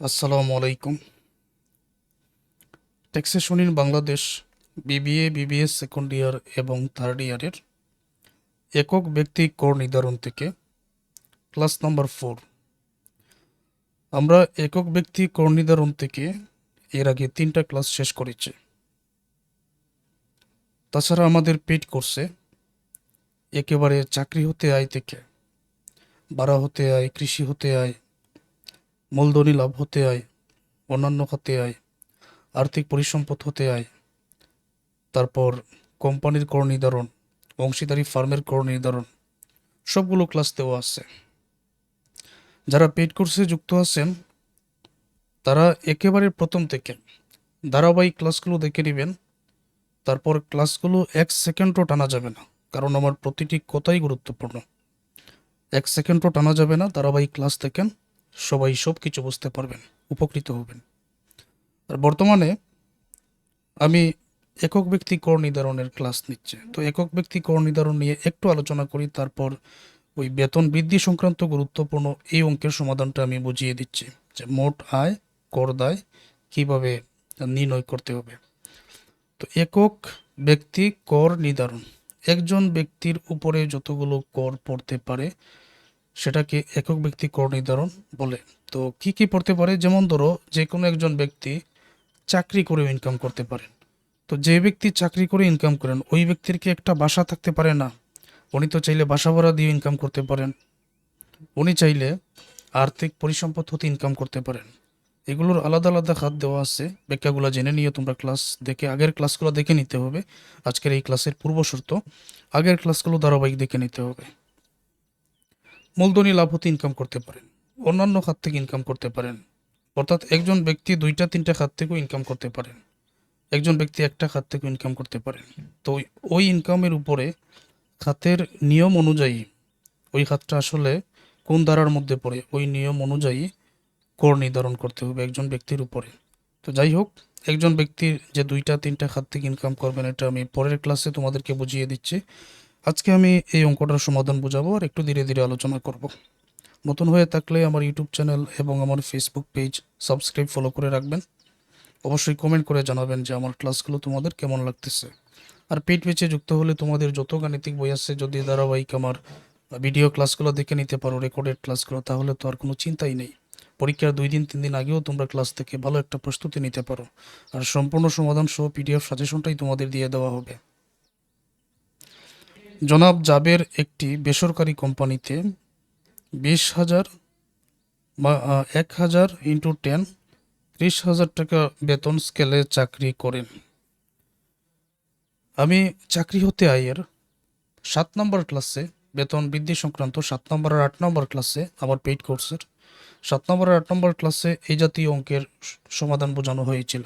আসসালামু আলাইকুম। Taxation in Bangladesh BBA BBS second year এবং থার্ড ইয়ারের একক ব্যক্তি কর নির্ধারণ থেকে ক্লাস নাম্বার ফোর। আমরা একক ব্যক্তি কর নির্ধারণ থেকে এর আগে তিনটা ক্লাস শেষ করেছি। তাছাড়া আমাদের পেড কোর্সে একেবারে চাকরি হতে আয় থেকে বাড়া হতে আয়, কৃষি হতে আয় মূলধনী লাভ হতে আয়, অন্যান্য খাতে আয়, আর্থিক পরিসম্পদ হতে আয়। তারপর কোম্পানির কর নির্ধারণ, অংশীদারি ফার্মের কর নির্ধারণ, সবগুলো ক্লাস দেওয়া আছে। যারা পেড কোর্সে যুক্ত আছেন, তারা একেবারে প্রথম থেকে ধারাবাহিক ক্লাসগুলো দেখে নেবেন। তারপর ক্লাসগুলো এক সেকেন্ডও টানা যাবে না, কারণ আমার প্রতিটি কথাই গুরুত্বপূর্ণ। এক সেকেন্ডও টানা যাবে না, ধারাবাহিক ক্লাস দেখেন। সবাই সব কিছু বুঝতে পারবেন, উপকৃত হবেন। আর বর্তমানে আমি একক ব্যক্তি কর নির্ধারণের ক্লাস নিচ্ছে। তো একক ব্যক্তি কর নির্ধারণ নিয়ে একটু আলোচনা করি, তারপর ওই বেতন বৃদ্ধি সংক্রান্ত গুরুত্বপূর্ণ এই অঙ্কের সমাধানটা আমি বুঝিয়ে দিচ্ছি, যে মোট আয়, কর দায় কীভাবে নির্ণয় করতে হবে। তো একক ব্যক্তি কর নির্ধারণ। একজন ব্যক্তির উপরে যতগুলো কর পড়তে পারে সেটাকে একক ব্যক্তি কর নির্ধারণ বলে। তো কি কি পড়তে পারে? যেমন ধরো যে কোনো একজন ব্যক্তি চাকরি করে ইনকাম করতে পারেন তো যে ব্যক্তি চাকরি করে ইনকাম করেন, ওই ব্যক্তির কি একটা বাসা থাকতে পারে না? উনি তো চাইলে বাসা ভাড়া দিয়ে ইনকাম করতে পারেন। উনি চাইলে আর্থিক পরিসম্পদ হতে ইনকাম করতে পারেন। এগুলোর আলাদা আলাদা খাত দেওয়া আছে। ব্যাখ্যাগুলো জেনে নিয়ে তোমরা ক্লাস দেখে, আগের ক্লাসগুলো দেখে নিতে হবে। আজকের এই ক্লাসের পূর্ব শর্ত, আগের ক্লাসগুলো ধারাবাহিক দেখে নিতে হবে। মূলধনী লাভ হতে ইনকাম করতে পারেন, অন্যান্য খাত থেকে ইনকাম করতে পারেন। অর্থাৎ একজন ব্যক্তি দুইটা, তিনটা খাত থেকেও ইনকাম করতে পারেন। একজন ব্যক্তি একটা খাত থেকে ইনকাম করতে পারেন। তো ওই- ওই ইনকামের উপরে খাতের নিয়ম অনুযায়ী, ওই খাতটা আসলে কোন ধারার মধ্যে পড়ে, ওই নিয়ম অনুযায়ী কর নির্ধারণ করতে হবে একজন ব্যক্তির উপরে। তো যাই হোক, একজন ব্যক্তির যে দুইটা, তিনটা খাত থেকে ইনকাম করবেন, এটা আমি পরের ক্লাসে তোমাদেরকে বুঝিয়ে দিচ্ছি। আজকে আমি এই অঙ্কটার সমাধান বোঝাবো আর একটু ধীরে ধীরে আলোচনা করব। নতুন হয়ে থাকলে আমার ইউটিউব চ্যানেল এবং আমার ফেসবুক পেজ সাবস্ক্রাইব ফলো করে রাখবেন। অবশ্যই কমেন্ট করে জানাবেন যে আমার ক্লাসগুলো তোমাদের কেমন লাগতেছে। আর পেট পেজে যুক্ত হলে তোমাদের যত গাণিতিক বই আছে, যদি ধারাবাহিক আমার ভিডিও ক্লাসগুলো দেখে নিতে পারো রেকর্ডেড ক্লাসগুলো তাহলে তো আর কোনো চিন্তাই নেই। পরীক্ষার দুই দিন, তিন দিন আগেও তোমরা ক্লাস থেকে ভালো একটা প্রস্তুতি নিতে পারো। আর সম্পূর্ণ সমাধান সহ পিডিএফ সাজেশনটাই তোমাদের দিয়ে দেওয়া হবে। জনাব জাবের একটি বেসরকারি কোম্পানিতে বিশ হাজার বা এক হাজার ইন্টু টেন, ত্রিশ হাজার টাকা বেতন স্কেলে চাকরি করেন। আমি চাকরি হতে আয়ের সাত নম্বর ক্লাসে বেতন বৃদ্ধি সংক্রান্ত, সাত নম্বর আর আট নম্বর ক্লাসে আমার পেইড কোর্সের, সাত নম্বর আর আট নম্বর ক্লাসে এই জাতীয় অঙ্কের সমাধান বোঝানো হয়েছিল।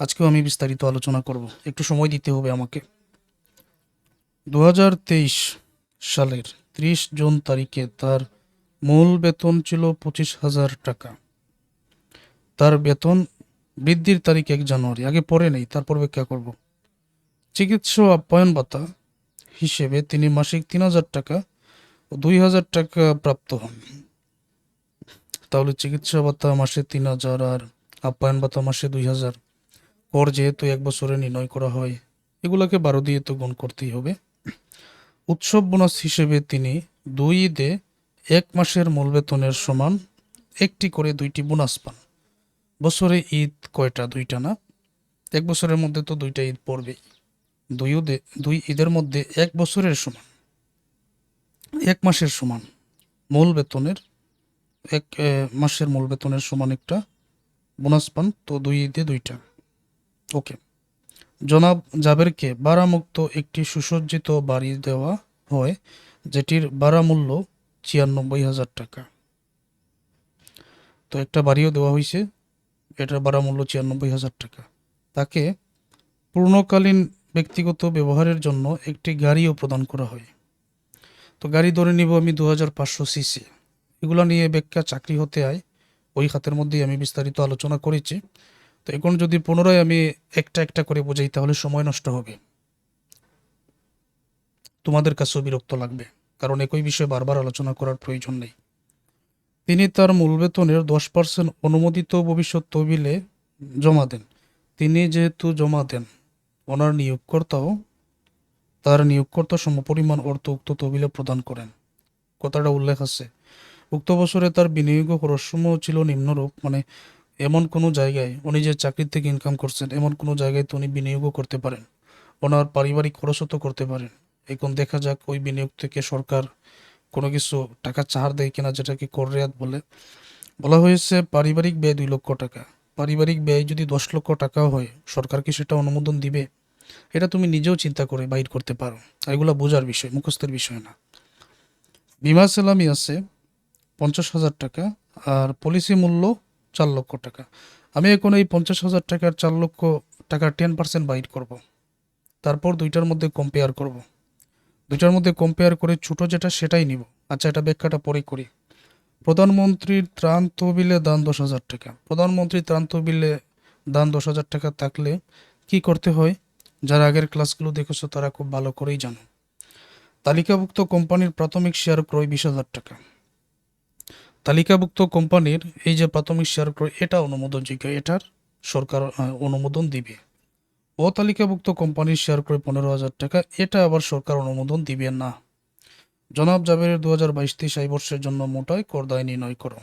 আজকেও আমি বিস্তারিত আলোচনা করব। একটু সময় দিতে হবে আমাকে। দু হাজার তেইশ সালের ত্রিশ জুন তারিখে তার মূল বেতন ছিল পঁচিশ হাজার টাকা। তার বেতন বৃদ্ধির তারিখ এক জানুয়ারি, আগে পরে নেই, তারপর ব্যাখ্যা করব। চিকিৎসা আপ্যায়ন ভাতা হিসেবে তিনি মাসিক তিন হাজার টাকা ও দুই হাজার টাকা প্রাপ্ত হন। তাহলে চিকিৎসা ভাতা মাসে তিন হাজার আর আপ্যায়ন ভাতা মাসে দুই হাজার। কর যেহেতু এক বছরে নির্ণয় করা হয়, এগুলোকে বারো দিয়ে তো গুণ করতেই হবে। উৎসব বোনাস হিসেবে তিনি দুই ঈদে এক মাসের মূল বেতনের সমান একটি করে দুইটি বোনাস পান। বছরে ঈদ কয়টা? দুইটা না? এক বছরের মধ্যে তো দুইটা ঈদ পড়বেই। দুই ঈদে দুই ঈদের মধ্যে এক বছরের সমান। এক মাসের সমান মূল বেতনের এক মাসের মূল বেতনের সমান একটা বোনাস পান, তো দুই ঈদে দুইটা। ওকে। জনাব জাবেরকে ভাড়ামুক্ত একটি সুসজ্জিত বাড়ি দেওয়া হয়, যেটির ভাড়া মূল্য ছিয়ানব্বই হাজার টাকা। তো একটা বাড়িও দেওয়া হয়েছে, এটার ভাড়া মূল্য ছিয়ানব্বই হাজার টাকা। তাকে পূর্ণকালীন ব্যক্তিগত ব্যবহারের জন্য একটি গাড়িও প্রদান করা হয়। তো গাড়ি ধরে নিব আমি দু হাজার পাঁচশো সিসি। এগুলো নিয়ে ব্যাখ্যা চাকরি হতে হয় ওই খাতের মধ্যেই আমি বিস্তারিত আলোচনা করেছি। তো এখন যদি পুনরায় আমি একটা একটা করে বোঝাই, তাহলে সময় নষ্ট হবে। তোমাদের কাছেও বিরক্ত লাগবে, কারণ একই বিষয়ে বারবার আলোচনা করার প্রয়োজন নেই। তিনি তার মূল বেতনের দশ পার্সেন্ট অনুমোদিত ভবিষ্যৎ তহবিলে জমা দেন। তিনি যেহেতু জমা দেন, ওনার নিয়োগকর্তাও তার নিয়োগকর্তা সমপরিমাণ অর্থ উক্ত তহবিলে প্রদান করেন। কথাটা উল্লেখ আছে। উক্ত বছরে তার বিনিয়োগ খরচসমূহ ছিল, নিম্নরূপ মানে এমন কোনো জায়গায় উনি যে চাকরি থেকে ইনকাম করছেন, এমন কোনো জায়গায় তো উনি বিনিয়োগও করতে পারেন। ওনার পারিবারিক খরচও তো করতে পারেন। এখন দেখা যাক ওই বিনিয়োগ থেকে সরকার কোনো কিছু টাকা ছাড় দেয় কিনা যেটাকে কর রেয়াত বলে। বলা হয়েছে পারিবারিক ব্যয় দুই লক্ষ টাকা। পারিবারিক ব্যয় যদি দশ লক্ষ টাকাও হয়, সরকার কি সেটা অনুমোদন দিবে? এটা তুমি নিজেও চিন্তা করে বাইর করতে পারো। এগুলো বোঝার বিষয়, মুখস্থের বিষয় না। বিমা সালামি আছে পঞ্চাশ হাজার টাকা আর পলিসি মূল্য চার লক্ষ টাকা। আমি এখন এই পঞ্চাশ হাজার টাকার চার লক্ষ টাকার টেন পার্সেন্ট বাইর করব। তারপর দুইটার মধ্যে কম্পেয়ার করব। দুইটার মধ্যে কম্পেয়ার করে ছোট যেটা সেটাই নিব। আচ্ছা এটা ব্যাখ্যাটা পরে করি। প্রধানমন্ত্রীর ত্রাণ তহবিলে দান দশ হাজার টাকা। প্রধানমন্ত্রীর ত্রাণ তহবিলে দান দশ হাজার টাকা থাকলে কি করতে হয়? যারা আগের ক্লাসগুলো দেখেছ, তারা খুব ভালো করেই জানো। তালিকাভুক্ত কোম্পানির প্রাথমিক শেয়ার ক্রয় বিশ হাজার টাকা। তালিকাভুক্ত কোম্পানির এই যে প্রাথমিক শেয়ার ক্রয়, এটা অনুমোদনযোগ্য এটার সরকার অনুমোদন দিবে। অতালিকাভুক্ত কোম্পানির শেয়ার ক্রয় পনেরো হাজার টাকা, এটা আবার সরকার অনুমোদন দিবে না। জনাব জাবেরের দু হাজার বাইশ তেইশ আয় বর্ষের জন্য মোটায় কর দায় নির্ণয় করো।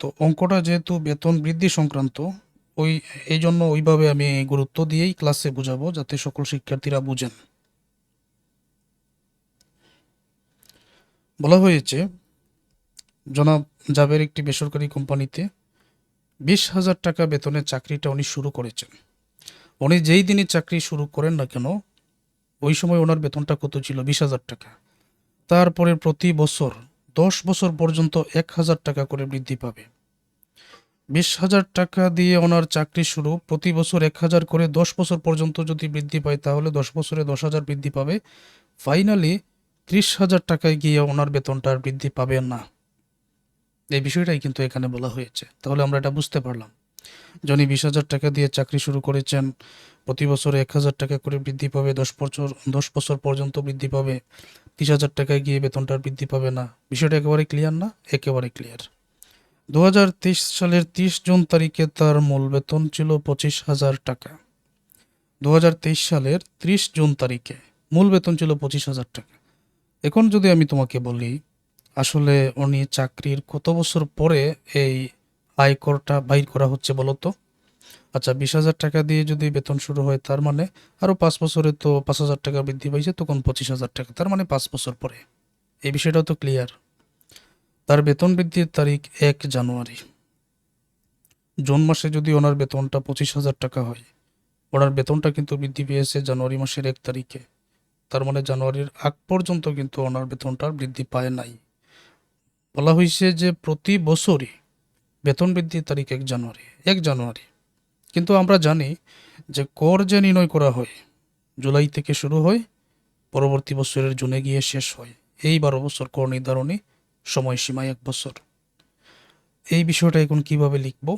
তো অঙ্কটা যেহেতু বেতন বৃদ্ধি সংক্রান্ত ওই, এই জন্য ওইভাবে আমি গুরুত্ব দিয়েই ক্লাসে বোঝাবো যাতে সকল শিক্ষার্থীরা বুঝেন। বলা হয়েছে, জনাব জাবের একটি বেসরকারি কোম্পানিতে বিশ হাজার টাকা বেতনের চাকরিটা উনি শুরু করেছেন। উনি যেই দিনই চাকরি শুরু করেন না কেন, ওই সময় ওনার বেতনটা কত ছিল? বিশ হাজার টাকা। তারপরে প্রতি বছর, দশ বছর পর্যন্ত এক হাজার টাকা করে বৃদ্ধি পাবে। বিশ হাজার টাকা দিয়ে ওনার চাকরি শুরু, প্রতি বছর এক হাজার করে দশ বছর পর্যন্ত যদি বৃদ্ধি পায়, তাহলে দশ বছরে দশ হাজার বৃদ্ধি পাবে। ফাইনালি ত্রিশ হাজার টাকায় গিয়ে ওনার বেতনটা আর বৃদ্ধি পাবে না। এই বিষয়টাই কিন্তু এখানে বলা হয়েছে। তাহলে আমরা এটা বুঝতে পারলাম। জনি বিশ হাজার টাকা দিয়ে চাকরি শুরু করেছেন, প্রতি বছরে এক হাজার টাকা করে বৃদ্ধি পাবে, দশ বছর দশ বছর পর্যন্ত বৃদ্ধি পাবে। তিরিশ হাজার টাকায় গিয়ে বেতনটা বৃদ্ধি পাবে না। বিষয়টা একেবারে ক্লিয়ার না? একেবারে ক্লিয়ার দু হাজার তেইশ সালের তিরিশ জুন তারিখে তার মূল বেতন ছিল পঁচিশ হাজার টাকা। দু হাজার তেইশ সালের ত্রিশ জুন তারিখে মূল বেতন ছিল পঁচিশ হাজার টাকা। এখন যদি আমি তোমাকে বলি, আসলে উনি চাকরির কত বছর পরে এই আয়করটা বাইর করা হচ্ছে বলো তো? আচ্ছা বিশ হাজার টাকা দিয়ে যদি বেতন শুরু হয় তার মানে আরও পাঁচ বছরে তো পাঁচ হাজার টাকা বৃদ্ধি পাইছে, তখন পঁচিশ হাজার টাকা, তার মানে পাঁচ বছর পরে। এই বিষয়টাও তো ক্লিয়ার তার বেতন বৃদ্ধির তারিখ এক জানুয়ারি। জুন মাসে যদি ওনার বেতনটা পঁচিশ হাজার টাকা হয়, ওনার বেতনটা কিন্তু বৃদ্ধি পেয়েছে জানুয়ারি মাসের এক তারিখে। তার মানে জানুয়ারির আগ পর্যন্ত কিন্তু ওনার বেতনটা বৃদ্ধি পায় নাই। বলা হয়েছে যে প্রতি বছরই বেতন বৃদ্ধির তারিখ এক জানুয়ারি এক জানুয়ারি। কিন্তু আমরা জানি যে কর যে নির্ণয় করা হয়, জুলাই থেকে শুরু হয়, পরবর্তী বছরের জুনে গিয়ে শেষ হয়। এই বারো বছর কর নির্ধারণী সময়সীমা এক বছর। এই বিষয়টা এখন কীভাবে লিখব,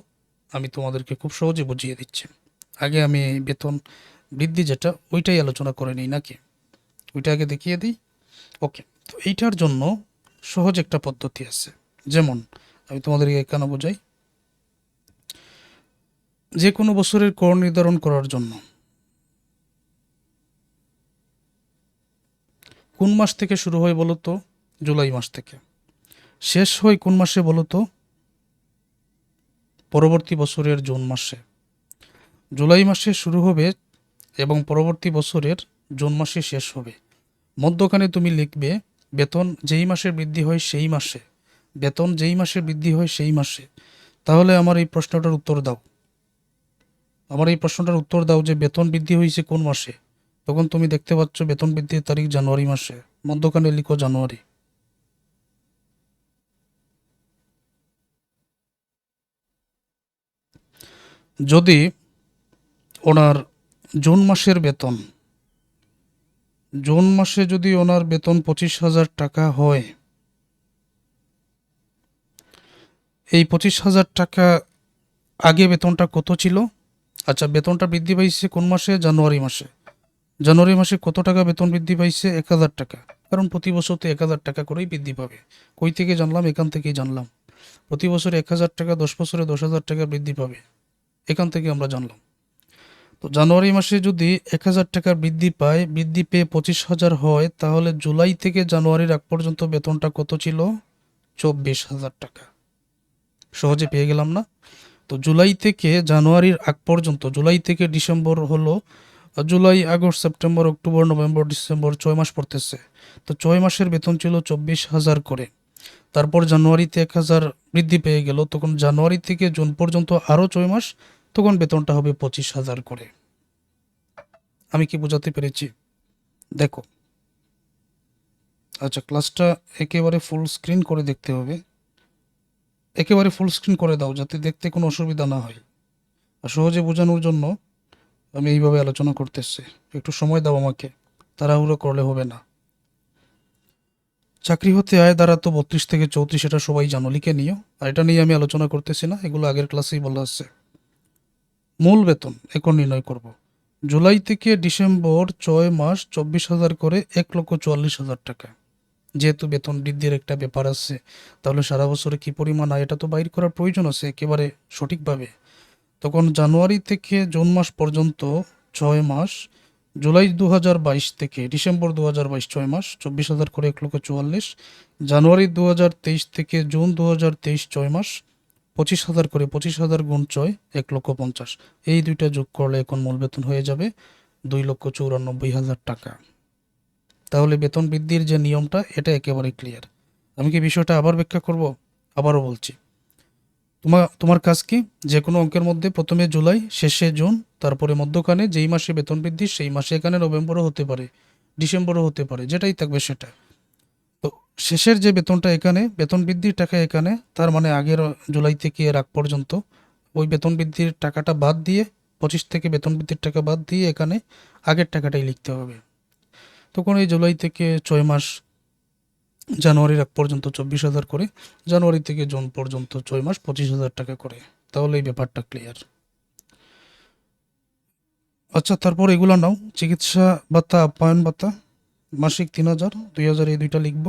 আমি তোমাদেরকে খুব সহজে বুঝিয়ে দিচ্ছি। আগে আমি বেতন বৃদ্ধি যেটা, ওইটাই আলোচনা করে নিই নাকি? ওইটা আগে দেখিয়ে দিই। ওকে, তো এইটার জন্য সহজ একটা পদ্ধতি আছে। যেমন, আমি তোমাদেরকে কেন বোঝাই? যে কোনো বছরের কর নির্ধারণ করার জন্য। কোন মাস থেকে শুরু হয় বলো তো? জুলাই মাস থেকে। শেষ হয় কোন মাসে বলো তো? পরবর্তী বছরের জুন মাসে। জুলাই মাসে শুরু হবে এবং পরবর্তী বছরের জুন মাসে শেষ হবে। মধ্যখানে তুমি লিখবে, বেতন যেই মাসে বৃদ্ধি হয় সেই মাসে। বেতন যেই মাসে বৃদ্ধি হয় সেই মাসে। তাহলে আমার এই প্রশ্নটার উত্তর দাও। আমার এই প্রশ্নটার উত্তর দাও যে বেতন বৃদ্ধি হয়েছে কোন মাসে? তখন তুমি দেখতে পাচ্ছ বেতন বৃদ্ধির তারিখ জানুয়ারি মাসে। মধ্যখানে লিখো জানুয়ারি। যদি ওনার জুন মাসের বেতন, জুন মাসে যদি ওনার বেতন পঁচিশ হাজার টাকা হয়, এই পঁচিশ হাজার টাকা আগে বেতনটা কত ছিল? আচ্ছা বেতনটা বৃদ্ধি পাইছে কোন মাসে? জানুয়ারি মাসে। জানুয়ারি মাসে কত টাকা বেতন বৃদ্ধি পাইছে? এক হাজার টাকা। কারণ প্রতি বছর তো এক হাজার টাকা করেই বৃদ্ধি পাবে। কই থেকে জানলাম? এখান থেকেই জানলাম। প্রতি বছর এক হাজার টাকা, দশ বছরে দশ হাজার টাকা বৃদ্ধি পাবে। এখান থেকে আমরা জানলাম। তো জানুয়ারি মাসে যদি এক হাজার টাকা বৃদ্ধি পায়, বৃদ্ধি পেয়ে পঁচিশ হাজার হয়, তাহলে জুলাই থেকে জানুয়ারির আগ পর্যন্ত বেতনটা কত ছিল? চব্বিশ হাজার টাকা। সহজে পেয়ে গেলাম না। তো জুলাই থেকে জানুয়ারির আগ পর্যন্ত, জুলাই থেকে ডিসেম্বর হলো, July, August, September, October, November, December ছয় মাস পড়তেছে। তো ছয় মাসের বেতন ছিল চব্বিশ হাজার করে। তারপর জানুয়ারিতে এক হাজার বৃদ্ধি পেয়ে গেল। তখন জানুয়ারি থেকে জুন পর্যন্ত আরও ছয় মাস, তখন বেতনটা হবে পঁচিশ হাজার করে। আমি কি বোঝাতে পেরেছি? দেখো। আচ্ছা ক্লাসটা একেবারে ফুল স্ক্রিন করে দেখতে হবে। একেবারে ফুল স্ক্রিন করে দাও, যাতে দেখতে কোনো অসুবিধা না হয়। আর সহজে বোঝানোর জন্য আমি এইভাবে আলোচনা করতেছি। একটু সময় দাও আমাকে। তাড়াহুড়ো করলে হবে না। চাকরি হতে আয় দ্বারা তো বত্রিশ থেকে চৌত্রিশ, এটা সবাই জানো, লিখে নিও। আর এটা নিয়ে আমি আলোচনা করতেছি না, এগুলো আগের ক্লাসেই বলা আছে। মূল বেতন, এখন নির্ণয় করব। জুলাই থেকে ডিসেম্বর ছয় মাস, চব্বিশ হাজার করে এক লক্ষ চুয়াল্লিশ হাজার টাকা। যেহেতু বেতন বৃদ্ধির একটা ব্যাপার আছে, তাহলে সারা বছরে কী পরিমাণ আয়, এটা তো বাইর করার প্রয়োজন আছে, একেবারে সঠিকভাবে। তখন জানুয়ারি থেকে জুন মাস পর্যন্ত ছয় মাস জুলাই দু হাজার বাইশ থেকে ডিসেম্বর দু হাজার বাইশ ছয় মাস, চব্বিশ হাজার করে এক লক্ষ চুয়াল্লিশ, জানুয়ারি দু হাজার তেইশ থেকে জুন দু হাজার তেইশ ছয় মাস, পঁচিশ হাজার করে পঁচিশ হাজার গুণ ছয়, এক লক্ষ পঞ্চাশ। এই দুইটা যোগ করলে এখন মূল বেতন হয়ে যাবে দুই লক্ষ চৌরানব্বই হাজার টাকা। তাহলে বেতন বৃদ্ধির যে নিয়মটা, এটা একেবারে ক্লিয়ার আমি কি বিষয়টা আবার ব্যাখ্যা করব? আবারও বলছি। তোমার তোমার কাজ কি? যে কোনো অঙ্কের মধ্যে প্রথমে জুলাই, শেষে জুন, তারপরে মধ্যখানে যেই মাসে বেতন বৃদ্ধি, সেই মাসে এখানে নভেম্বরও হতে পারে, ডিসেম্বরও হতে পারে, যেটাই থাকবে সেটা। তো শেষের যে বেতনটা এখানে, বেতন বৃদ্ধির টাকা এখানে, তার মানে আগের জুলাই থেকে এর আগ পর্যন্ত, ওই বেতন বৃদ্ধির টাকাটা বাদ দিয়ে, পঁচিশ থেকে বেতন বৃদ্ধির টাকা বাদ দিয়ে এখানে আগের টাকাটাই লিখতে হবে। তখন এই জুলাই থেকে ছয় মাস জানুয়ারির এক পর্যন্ত চব্বিশ হাজার করে, জানুয়ারি থেকে জুন পর্যন্ত ছয় মাস পঁচিশ হাজার টাকা করে। তাহলে এই ব্যাপারটা ক্লিয়ার আচ্ছা তারপর এগুলো নাও। চিকিৎসা ভাতা, আপ্যায়ন ভাতা, মাসিক তিন হাজার, দুই হাজার এই দুইটা লিখব।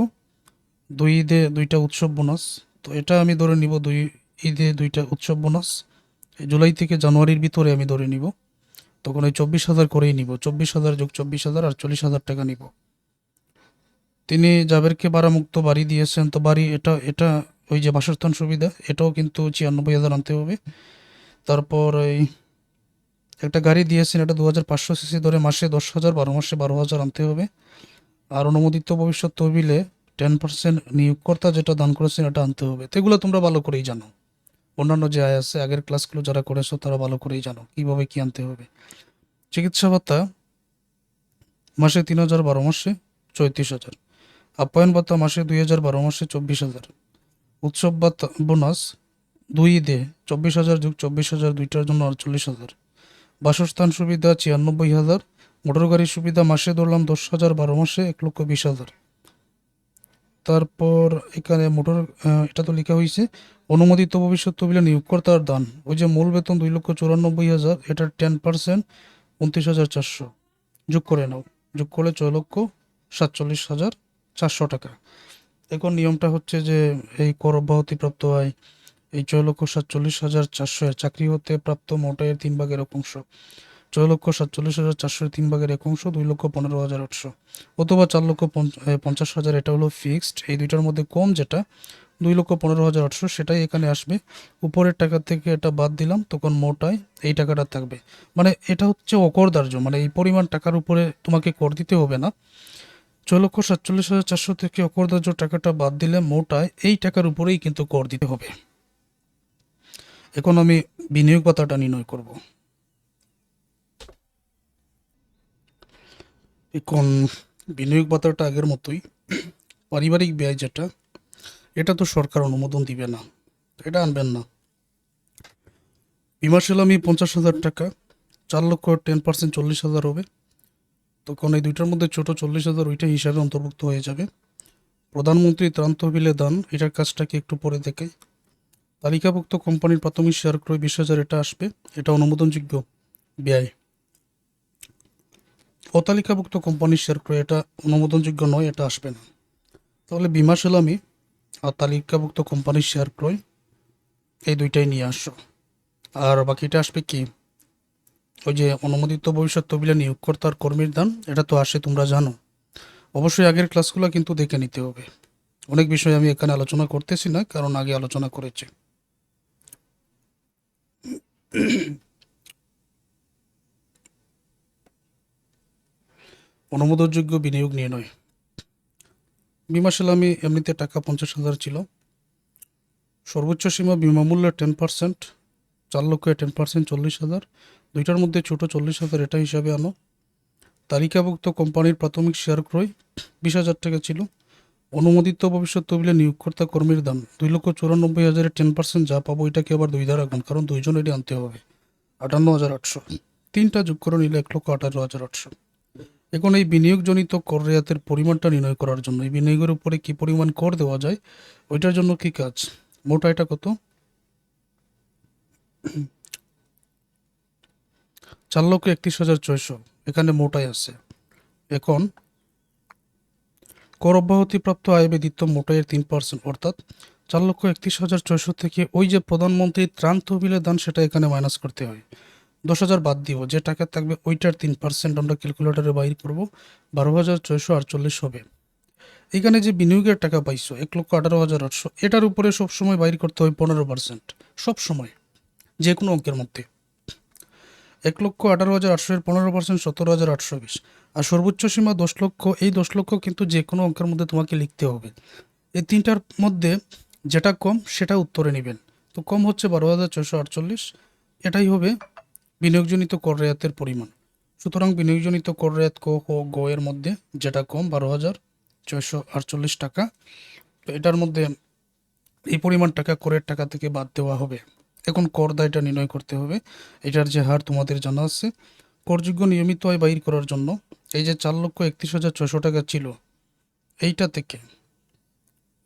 দুই ঈদে দুইটা উৎসব বোনাস তো এটা আমি ধরে নিব, দুই ঈদে দুইটা উৎসব বোনাস জুলাই থেকে জানুয়ারির ভিতরে আমি ধরে নিব। তখন ওই চব্বিশ হাজার করেই নিব। চব্বিশ হাজার যোগ চব্বিশ হাজার আর চল্লিশ হাজার টাকা নিব। তিনি জাবেরকে ভাড়ামুক্ত বাড়ি দিয়েছেন। তো বাড়ি এটা এটা ওই যে বাসস্থান সুবিধা, এটাও কিন্তু ছিয়ানব্বই হাজার আনতে হবে। তারপর এই একটা গাড়ি দিয়েছেন, এটা দু হাজার পাঁচশো সিসি ধরে মাসে দশ হাজার, বারো মাসে বারো হাজার আনতে হবে। আর অনুমোদিত ভবিষ্যৎ তহবিলে টেন পার্সেন্ট নিয়োগকর্তা যেটা দান করেছেন, এটা আনতে হবে। তো এগুলো তোমরা ভালো করেই জানো। অন্যান্য যে আয় আছে, আগের ক্লাসগুলো যারা করেছ, তারা ভালো করেই জানো কীভাবে কী আনতে হবে। চিকিৎসা ভাতা মাসে তিন হাজার, বারো মাসে চৌত্রিশ হাজার। আপ্যায়ন ভাতা মাসে দুই হাজার বারো, মাসে চব্বিশ হাজার। উৎসব ভাতা বোনাস, দুই ঈদে চব্বিশ হাজার যুগ চব্বিশ হাজার, দুইটার জন্য আটচল্লিশ হাজার। বাসস্থান সুবিধা ছিয়ানব্বই হাজার। মোটর গাড়ির সুবিধা মাসে ধরলাম দশ হাজার বারো, মাসে এক লক্ষ বিশ হাজার। তারপর এখানে মোটর এটা তো লেখা হয়েছে অনুমোদিত ভবিষ্যৎ তহবিলে নিয়োগকর্তার দান। ওই যে মূল বেতন দুই লক্ষ চুরানব্বই হাজার এটার টেন পার্সেন্ট, উনত্রিশ হাজার চারশো। যোগ করে নাও, যোগ করলে ছয় লক্ষ সাতচল্লিশ হাজার। চারশো টাকা। এখন নিয়মটা হচ্ছে যে, এই কর অব্যাহতি প্রাপ্ত হয় এই ছয় লক্ষ সাতচল্লিশ হাজার চারশো চাকরি হতে প্রাপ্ত মোটের তিন ভাগের এক অংশ। ছয় লক্ষ সাতচল্লিশ হাজার চারশো তিন ভাগের এক অংশ, দুই লক্ষ পনেরো হাজার আটশো। অথবা চার লক্ষ পঞ্চ- পঞ্চাশ হাজার, এটা হলো ফিক্সড এই দুইটার মধ্যে কম যেটা, দুই লক্ষ পনেরো হাজার আটশো সেটাই এখানে আসবে। উপরের টাকা থেকে এটা বাদ দিলাম, তখন মোটায় এই টাকাটা থাকবে। মানে এটা হচ্ছে অকরদার্য মানে এই পরিমাণ টাকার উপরে তোমাকে কর দিতে হবে না। ছয় লক্ষ সাতচল্লিশ হাজার চারশো থেকে অকরদার্য টাকাটা বাদ দিলে মোটায় এই টাকার উপরেই কিন্তু কর দিতে হবে। এখন আমি বিনিয়োগ ভাতাটা নির্ণয় করব। এখন বিনিয়োগ ভাতাটা আগের মতোই। পারিবারিক ব্যয় যেটা, এটা তো সরকার অনুমোদন দিবে না, এটা আনবেন না। বিমা আমি পঞ্চাশ হাজার টাকা, চার লক্ষ টেন পার্সেন্ট চল্লিশ হাজার হবে। তখন এই দুইটার মধ্যে ছোট চল্লিশ হাজার ওইটা হিসাবে অন্তর্ভুক্ত হয়ে যাবে। প্রধানমন্ত্রী ত্রাণ তহবিলে দান, এটার কাজটাকে একটু পরে দেখে। তালিকাভুক্ত কোম্পানির প্রাথমিক শেয়ার ক্রয় বিশ হাজার এটা আসবে, এটা অনুমোদনযোগ্য ব্যয়। অতালিকাভুক্ত কোম্পানির শেয়ার ক্রয় এটা অনুমোদনযোগ্য নয়, এটা আসবে না। তাহলে বিমা সেলামি আর তালিকাভুক্ত কোম্পানির শেয়ার ক্রয়, এই দুইটাই নিয়ে আসো। আর বাকিটা আসবে কি? ওই যে অনুমোদিত ভবিষ্যৎ তবিলে নিয়োগকর্তার কর্মীর দান, এটা তো আসে, তোমরা জানো। অবশ্যই আগের ক্লাসগুলো কিন্তু দেখে নিতে হবে। অনেক বিষয় আমি এখানে আলোচনা করতেছি না, কারণ আগে আলোচনা করেছি। অনুমোদনযোগ্য বিনিয়োগ নিয়ে নয়। বিমা সেলামি এমনিতে টাকা পঞ্চাশ হাজার ছিল। সর্বোচ্চ সীমা বিমা মূল্যের টেন পার্সেন্ট, চার লক্ষ টেন পার্সেন্ট চল্লিশ হাজার। দুইটার মধ্যে ছোট চল্লিশ হাজার এটা হিসাবে আনো। তালিকাভুক্ত কোম্পানির প্রাথমিক শেয়ার ক্রয় বিশ হাজার টাকা ছিল। অনুমোদিত ভবিষ্যৎ তহবিলে নিয়োগকর্তা কর্মীর দাম দুই লক্ষ চুরানব্বই হাজারের টেন পার্সেন্ট যা পাবো এটাকে আবার দুই দ্বারা গুণ কারণ দুইজন এটি আনতে হবে। আটান্ন হাজার আটশো। তিনটা যোগ করে নিলে এক লক্ষ আঠারো হাজার আটশো। এখন এই বিনিয়োগজনিত কর রেয়াতের পরিমাণটা নির্ণয় করার জন্য এই বিনিয়োগের উপরে কি পরিমাণ কর দেওয়া যায়, ওইটার জন্য কি কাজ? মোটা এটা কত? চার লক্ষ একত্রিশ হাজার ছয়শো। এখানে মোটাই আছে। এখন, কর অব্যাহতিপ্রাপ্ত আয় ব্যতীত মোটাইয়ের তিন পার্সেন্ট, অর্থাৎ চার লক্ষ একত্রিশ হাজার ছয়শো থেকে ওই যে প্রধানমন্ত্রীর ত্রাণ তহবিলের দান, সেটা এখানে মাইনাস করতে হয়। দশ হাজার বাদ দিব, যে টাকা থাকবে ওইটার তিন পার্সেন্ট আমরা ক্যালকুলেটারে বাইর করব, বারো হাজার ছয়শো আটচল্লিশ হবে। এখানে যে বিনিয়োগের টাকা পাইছো, এক লক্ষ আঠারো হাজার আটশো, এটার উপরে সবসময় বাইর করতে হয় পনেরো পার্সেন্ট, সবসময় যে কোনো অঙ্কের মধ্যে। এক লক্ষ আঠারো হাজার আটশো এর পনেরো পার্সেন্ট, সতেরো হাজার আটশো বিশ। আর সর্বোচ্চ সীমা দশ লক্ষ, এই দশ লক্ষ কিন্তু যে কোনো অঙ্কের মধ্যে তোমাকে লিখতে হবে। এই তিনটার মধ্যে যেটা কম, সেটা উত্তরে নেবেন। তো কম হচ্ছে বারো হাজার ছশো আটচল্লিশ, এটাই হবে বিনিয়োগজনিত কর রেয়াতের পরিমাণ। সুতরাং বিনিয়োগজনিত কর রেয়াত ক ও গ এর মধ্যে যেটা কম, বারো হাজার ছয়শো আটচল্লিশ টাকা। তো এটার মধ্যে এই পরিমাণ টাকা, করের টাকা থেকে বাদ দেওয়া হবে। এখন কর দায়টা নির্ণয় করতে হবে। এটার যে হার তোমাদের জানা আছে। করযোগ্য নিয়মিত আয় বাইর করার জন্য এই যে চার লক্ষ একত্রিশ হাজার ছশো টাকা ছিল, এইটা থেকে,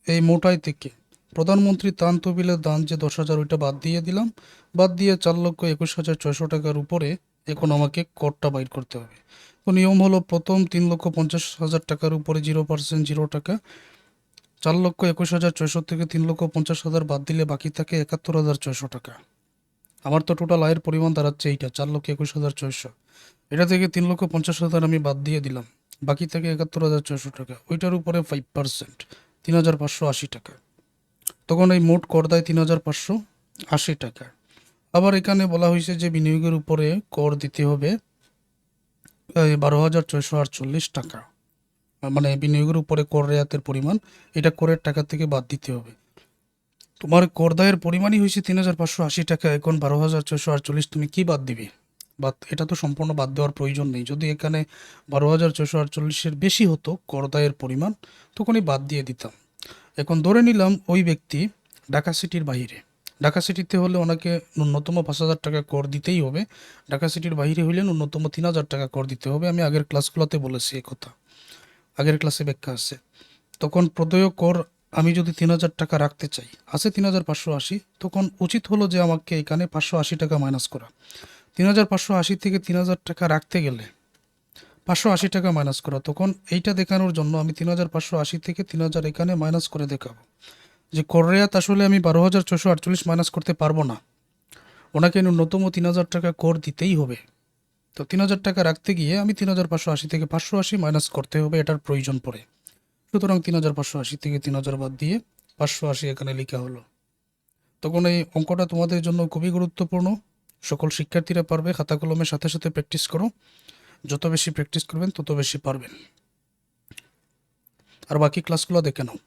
এই মোটাই থেকে প্রধানমন্ত্রী ত্রাণ তহবিলের দান যে দশ হাজার, ওইটা বাদ দিয়ে দিলাম। বাদ দিয়ে চার লক্ষ একুশ হাজার ছয়শো টাকার উপরে এখন আমাকে করটা বাইর করতে হবে। তো নিয়ম হলো প্রথম তিন লক্ষ পঞ্চাশ হাজার টাকার উপরে জিরো পার্সেন্ট জিরো টাকা চার লক্ষ একুশ হাজার ছয়শো থেকে তিন লক্ষ পঞ্চাশ হাজার বাদ দিলে বাকি থাকে একাত্তর হাজার ছয়শো টাকা। আমার তো টোটাল আয়ের পরিমাণ দাঁড়াচ্ছে এইটা, চার লক্ষ একুশ হাজার ছয়শো। এটা থেকে তিন লক্ষ পঞ্চাশ হাজার আমি বাদ দিয়ে দিলাম। বাকি থাকে একাত্তর হাজার ছয়শো টাকা। ওইটার উপরে ফাইভ পার্সেন্ট তিন হাজার পাঁচশো আশি টাকা। তখন এই মোট কর দেয় তিন হাজার পাঁচশো আশি টাকা। আবার এখানে বলা হয়েছে যে বিনিয়োগের উপরে কর দিতে হবে বারো হাজার ছয়শো আটচল্লিশ টাকা। মানে বিনিয়োগের উপরে কর রেয়াতের পরিমাণ, এটা করের টাকা থেকে বাদ দিতে হবে। তোমার করদায়ের পরিমাণই হয়েছে তিন হাজার পাঁচশো আশি টাকা, এখন বারো হাজার ছশো আটচল্লিশ তুমি কি বাদ দিবে? বাদ, এটা তো সম্পূর্ণ বাদ দেওয়ার প্রয়োজন নেই। যদি এখানে বারো হাজার ছশো আটচল্লিশের বেশি হতো করদায়ের পরিমাণ, তখনই বাদ দিয়ে দিতাম। এখন ধরে নিলাম ওই ব্যক্তি ঢাকা সিটির বাইরে। ঢাকা সিটিতে হলে ওনাকে ন্যূনতম পাঁচ হাজার টাকা কর দিতেই হবে। ঢাকা সিটির বাইরে হইলে ন্যূনতম তিন হাজার টাকা কর দিতে হবে। আমি আগের ক্লাসগুলোতে বলেছি কথা। আগের ক্লাসে ব্যাখ্যা আছে। তখন প্রদেয় কর, আমি যদি তিন হাজার টাকা রাখতে চাই, আছে তিন হাজার পাঁচশো আশি, তখন উচিত হলো যে আমাকে এখানে পাঁচশো আশি টাকা মাইনাস করা। তিন হাজার পাঁচশো আশি থেকে তিন হাজার টাকা রাখতে গেলে পাঁচশো আশি টাকা মাইনাস করা। তখন এইটা দেখানোর জন্য আমি তিন হাজার পাঁচশো আশি থেকে তিন হাজার এখানে মাইনাস করে দেখাবো। যে কররেয়াত আসলে আমি বারো হাজার ছশো আটচল্লিশ মাইনাস করতে পারব না। ওনাকে ন্যূনতম তিন হাজার টাকা কর দিতেই হবে। তো তিন হাজার টাকা রাখতে গিয়ে আমি তিন হাজার পাঁচশো আশি থেকে পাঁচশো আশি মাইনাস করতে হবে, এটার প্রয়োজন পড়ে। সুতরাং তিন হাজার পাঁচশো আশি থেকে তিন হাজার বাদ দিয়ে পাঁচশো আশি এখানে লেখা হলো। তখন এই অঙ্কটা তোমাদের জন্য খুবই গুরুত্বপূর্ণ। সকল শিক্ষার্থীরা পারবে, খাতা কলমের সাথে সাথে প্র্যাকটিস করো। যত বেশি প্র্যাকটিস করবেন, তত বেশি পারবেন। আর বাকি ক্লাসগুলো দেখে নাও।